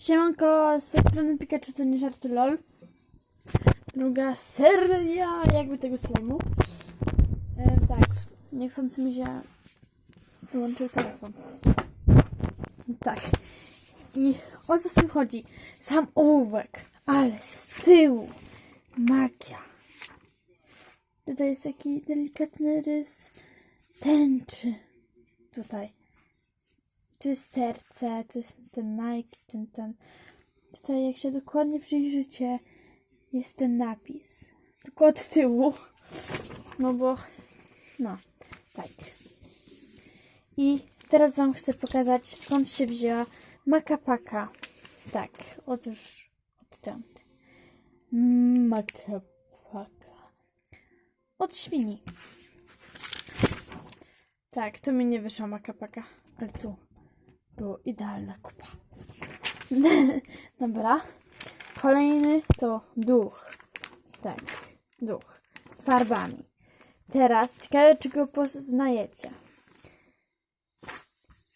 Siemanko, z tej strony Pikachu to nie żarty lol. Druga seria jakby tego slajmu. E, tak, niechcący mi się wyłączył telefon. Tak. I o co z tym chodzi? Sam ołówek, ale z tyłu magia. Tutaj jest taki delikatny rys tęczy. Tutaj. Tu jest serce, tu jest ten Nike, ten, ten. Tutaj jak się dokładnie przyjrzycie, jest ten napis. Tylko od tyłu. No bo, no, tak. I teraz wam chcę pokazać, skąd się wzięła makapaka. Tak, otóż odtąd. Makapaka. Od świni. Tak, to mi nie wyszła makapaka, ale tu było idealna kupa. Dobra. Kolejny to duch. Tak, duch. Farbami. Teraz ciekawe, czy go poznajecie.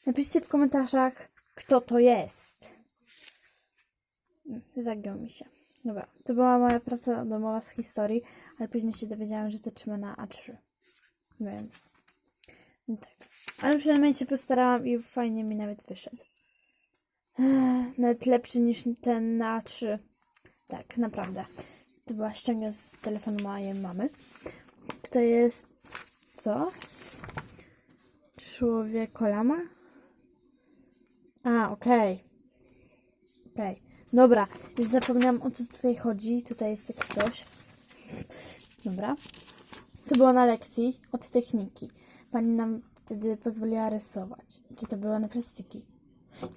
Napiszcie w komentarzach, kto to jest. Zagiął mi się. Dobra, to była moja praca domowa z historii, ale później się dowiedziałam, że to trzyma na A3. Więc no tak. Ale przynajmniej się postarałam i fajnie mi nawet wyszedł. Nawet lepszy niż ten na A3. Tak, naprawdę. To była ściąga z telefonu mojej mamy. Tutaj jest co? Człowiekolama? A, okej. Okej. Dobra, już zapomniałam o co tutaj chodzi. Tutaj jest takie coś. Dobra. To było na lekcji od techniki. Pani nam wtedy pozwoliła rysować. Czy to było na plastiki?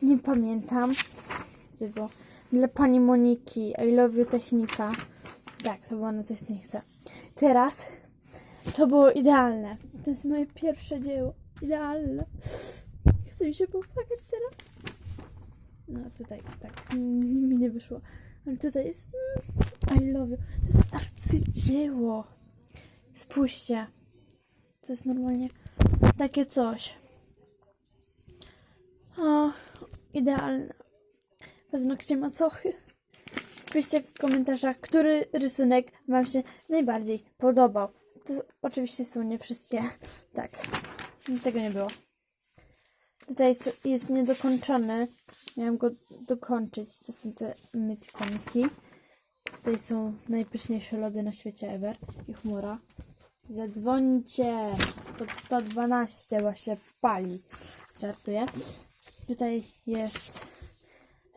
Nie pamiętam. Było dla pani Moniki. I love you technika. Tak, to było na technice. Teraz to było idealne. To jest moje pierwsze dzieło. Idealne. Chcę mi się popłakać teraz. No tutaj, tak, mi nie wyszło. Ale tutaj jest mm, I love you. To jest arcydzieło. Spójrzcie. To jest normalnie takie coś. O, idealne. Paznokcie macochy. Piszcie w komentarzach, który rysunek Wam się najbardziej podobał. To oczywiście są nie wszystkie. Tak, tego nie było. Tutaj jest, niedokończony. Miałam go dokończyć. To są te mytkonki. Tutaj są najpyszniejsze lody na świecie ever. I chmura. Zadzwońcie. Pod 112 właśnie pali. Żartuję. Tutaj jest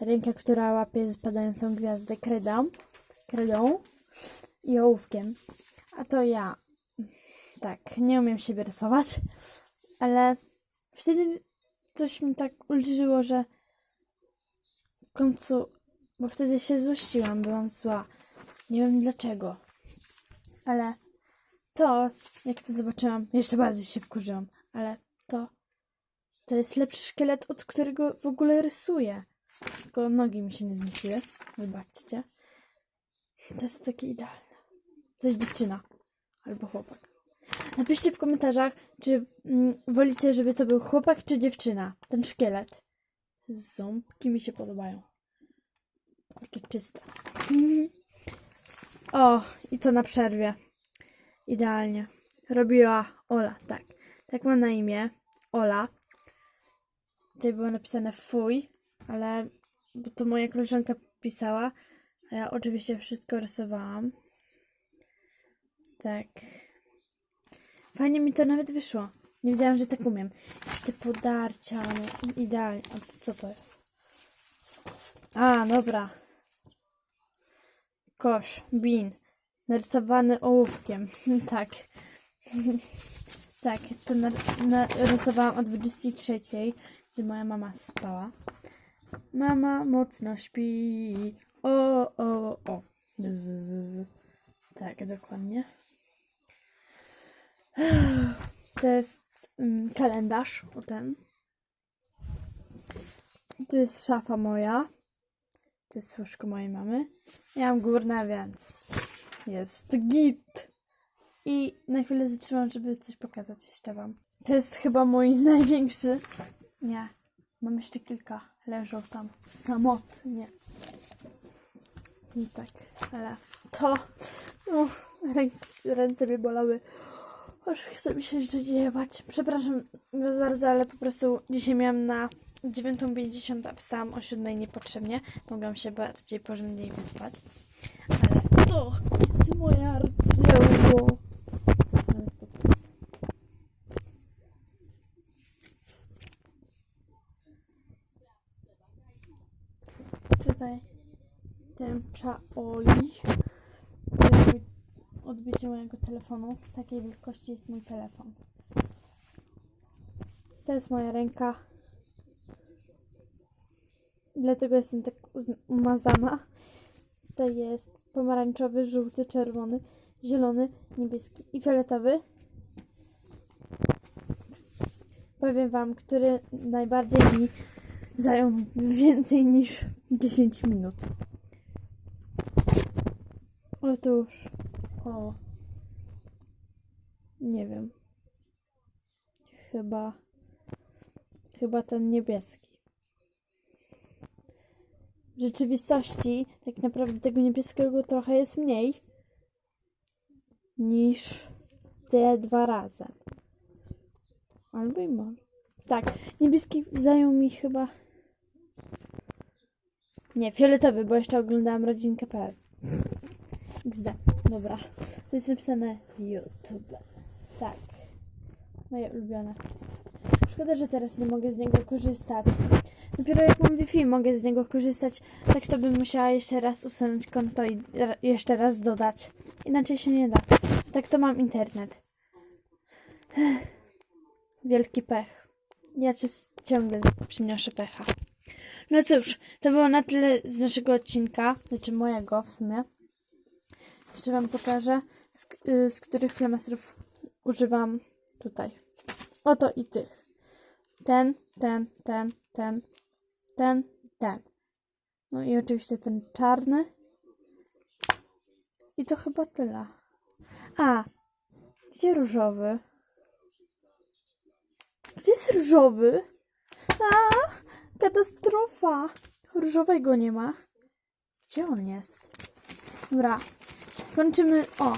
ręka, która łapie spadającą gwiazdę kredą. Kredą i ołówkiem. A to ja. Tak, nie umiem siebie rysować, ale wtedy coś mi tak ulżyło, że w końcu, bo wtedy się złościłam, byłam zła. Nie wiem dlaczego, ale to, jak to zobaczyłam, jeszcze bardziej się wkurzyłam, ale to, to jest lepszy szkielet, od którego w ogóle rysuję. Tylko nogi mi się nie zmieściły, wybaczcie. To jest takie idealne. To jest dziewczyna albo chłopak. Napiszcie w komentarzach, czy mm, wolicie, żeby to był chłopak czy dziewczyna. Ten szkielet. Ząbki mi się podobają. Takie czyste. Mhm. O, i to na przerwie. Idealnie. Robiła Ola, tak. Tak ma na imię. Ola. Tutaj było napisane fuj, ale bo to moja koleżanka pisała, a ja oczywiście wszystko rysowałam. Tak. Fajnie mi to nawet wyszło. Nie wiedziałam, że tak umiem. Te podarcia, no idealnie. A co to jest? A, dobra. Kosz, bin. Narysowany ołówkiem. tak. tak, to nar- narysowałam o 23, gdy moja mama spała. Mama mocno śpi. O, o, o. Z, z, z. Tak, dokładnie. To jest mm, kalendarz, o ten. Tu jest szafa moja. To jest łóżko mojej mamy. Ja mam górne, więc jest git. I na chwilę zatrzymam, żeby coś pokazać jeszcze wam. To jest chyba mój największy. Nie, mam jeszcze kilka leżał tam samotnie. I tak, ale to. No, rę- ręce mnie bolały. Aż chce mi się jebać. Przepraszam was bardzo, ale po prostu dzisiaj miałam na 9.50, a wstałam o 7.00 niepotrzebnie. Mogłam się bardziej porządniej wyspać. Ale to jest nawet podpis. Tutaj jest mój odbicie mojego telefonu. Takiej wielkości jest mój telefon. To jest moja ręka. Dlatego jestem tak umazana. To jest pomarańczowy, żółty, czerwony, zielony, niebieski i fioletowy. Powiem wam, który najbardziej mi zajął więcej niż 10 minut. Otóż, o, nie wiem, chyba, chyba ten niebieski. W rzeczywistości tak naprawdę tego niebieskiego trochę jest mniej niż te dwa razem. Albo i może. Tak, niebieski zajął mi chyba. Nie, fioletowy, bo jeszcze oglądałam rodzinkę.pl. XD. Dobra. To jest napisane YouTube. Tak. Moje ulubione. Szkoda, że teraz nie mogę z niego korzystać. Dopiero jak mam Wi-Fi mogę z niego korzystać. Tak to bym musiała jeszcze raz usunąć konto i jeszcze raz dodać. Inaczej się nie da. Tak to mam internet. Wielki pech. Ja ciągle przynoszę pecha. No cóż, to było na tyle z naszego odcinka, znaczy mojego w sumie. Jeszcze wam pokażę, z, y, z których flamastrów używam tutaj. Oto i tych. Ten, ten, ten, ten, ten, ten. No i oczywiście ten czarny. I to chyba tyle. A, gdzie różowy? Gdzie jest różowy? A, katastrofa. Różowego nie ma. Gdzie on jest? Dobra, kończymy. O,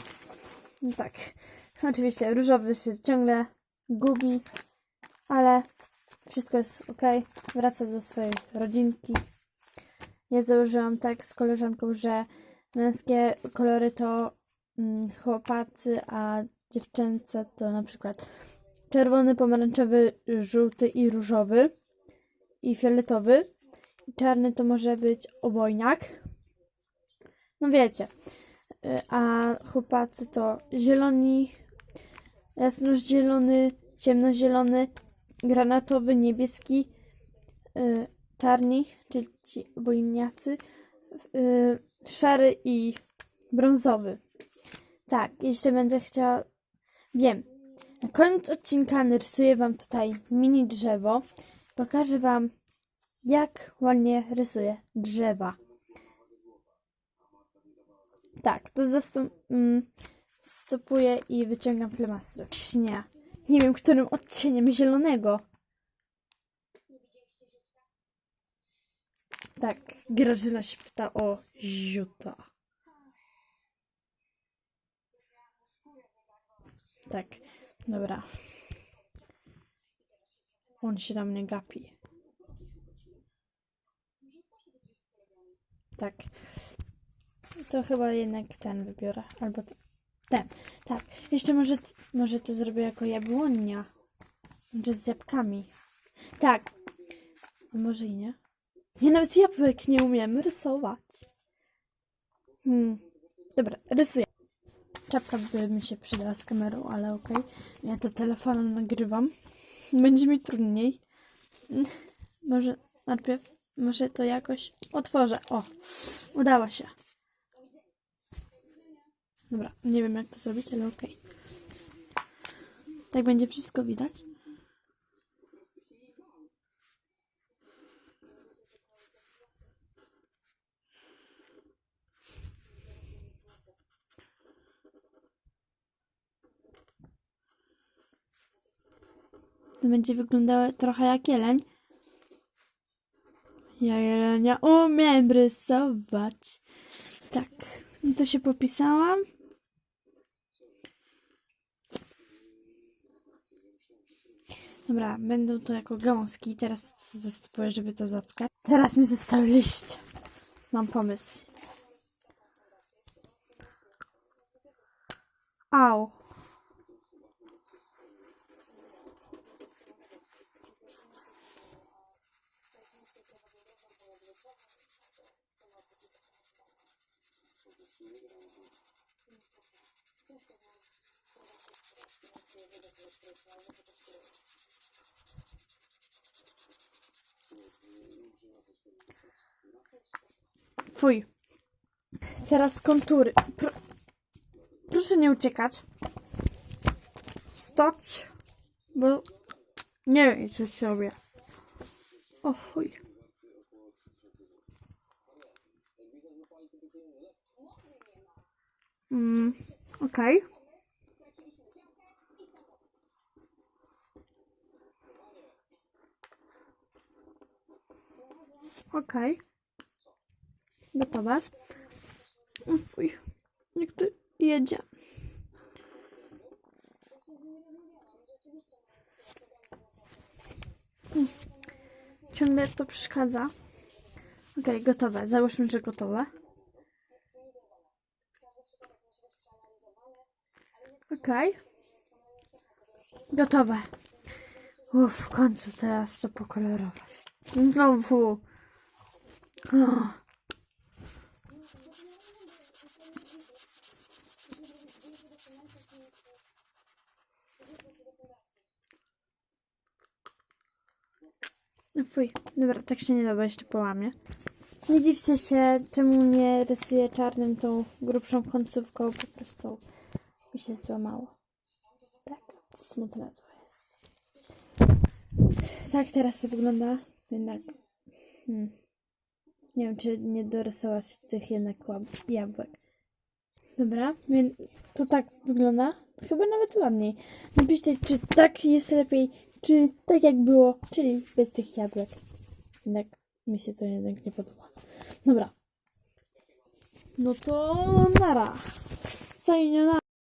no tak. Oczywiście różowy się ciągle gubi, ale wszystko jest ok. Wraca do swojej rodzinki. Ja założyłam tak z koleżanką, że męskie kolory to mm, chłopacy, a dziewczęce to na przykład czerwony, pomarańczowy, żółty i różowy i fioletowy. Czarny to może być obojniak. No wiecie. Y, A chłopacy to zieloni, jasnozielony, ciemnozielony, granatowy, niebieski, y, czarni, czyli ci obojniacy, y, szary i brązowy. Tak, jeszcze będę chciała. Wiem. Na koniec odcinka narysuję Wam tutaj mini drzewo. Pokażę Wam, jak ładnie rysuję drzewa. Tak, to zastąp, mm, i wyciągam flamastry. Nie. Nie wiem, którym odcieniem zielonego. Tak, Grażyna się pyta o ziuta. Tak, dobra. On się na mnie gapi. Tak. To chyba jednak ten wybiorę. Albo ten. Ten. Tak. Jeszcze może, może to zrobię jako jabłonia. Może z jabłkami. Tak. A może i nie? Ja nawet jabłek nie umiem rysować. Hmm. Dobra, rysuję. Czapka by mi się przydała z kamerą, ale okej. Ja to telefonem nagrywam. Będzie mi trudniej. Mm, Może najpierw, może to jakoś otworzę. O, udało się. Dobra, nie wiem jak to zrobić, ale okej. Tak będzie wszystko widać. To będzie wyglądało trochę jak jeleń. Ja jelenia umiem rysować. Tak, to się popisałam. Dobra, będą to jako gałązki. Teraz zastopuję, żeby to zatkać. Teraz mi zostały liście. Mam pomysł. Au. Fuj. Teraz kontury. Pro... Proszę nie uciekać. Stać. Bo nie wiem, co sobie. O fuj. Mm, okej. Okej. Gotowe. Fuj. Jak to jedzie. Mm. Ciągle to przeszkadza. Okej, gotowe. Załóżmy, że gotowe. Okej. Gotowe. Uff, w końcu teraz to pokolorować. Znowu. Oh. No fuj, dobra, tak się nie da, bo jeszcze połamie. Nie dziwcie się, czemu nie rysuję czarnym tą grubszą końcówką, po prostu mi się złamało. Tak, smutne to jest. Tak teraz to wygląda, jednak hmm. nie wiem, czy nie dorysować tych jednak jabłek. Dobra, więc to tak wygląda. Chyba nawet ładniej. Napiszcie, czy tak jest lepiej, czy tak jak było, czyli bez tych jabłek. Jednak mi się to jednak nie podoba. Dobra. No to nara. Sayonara.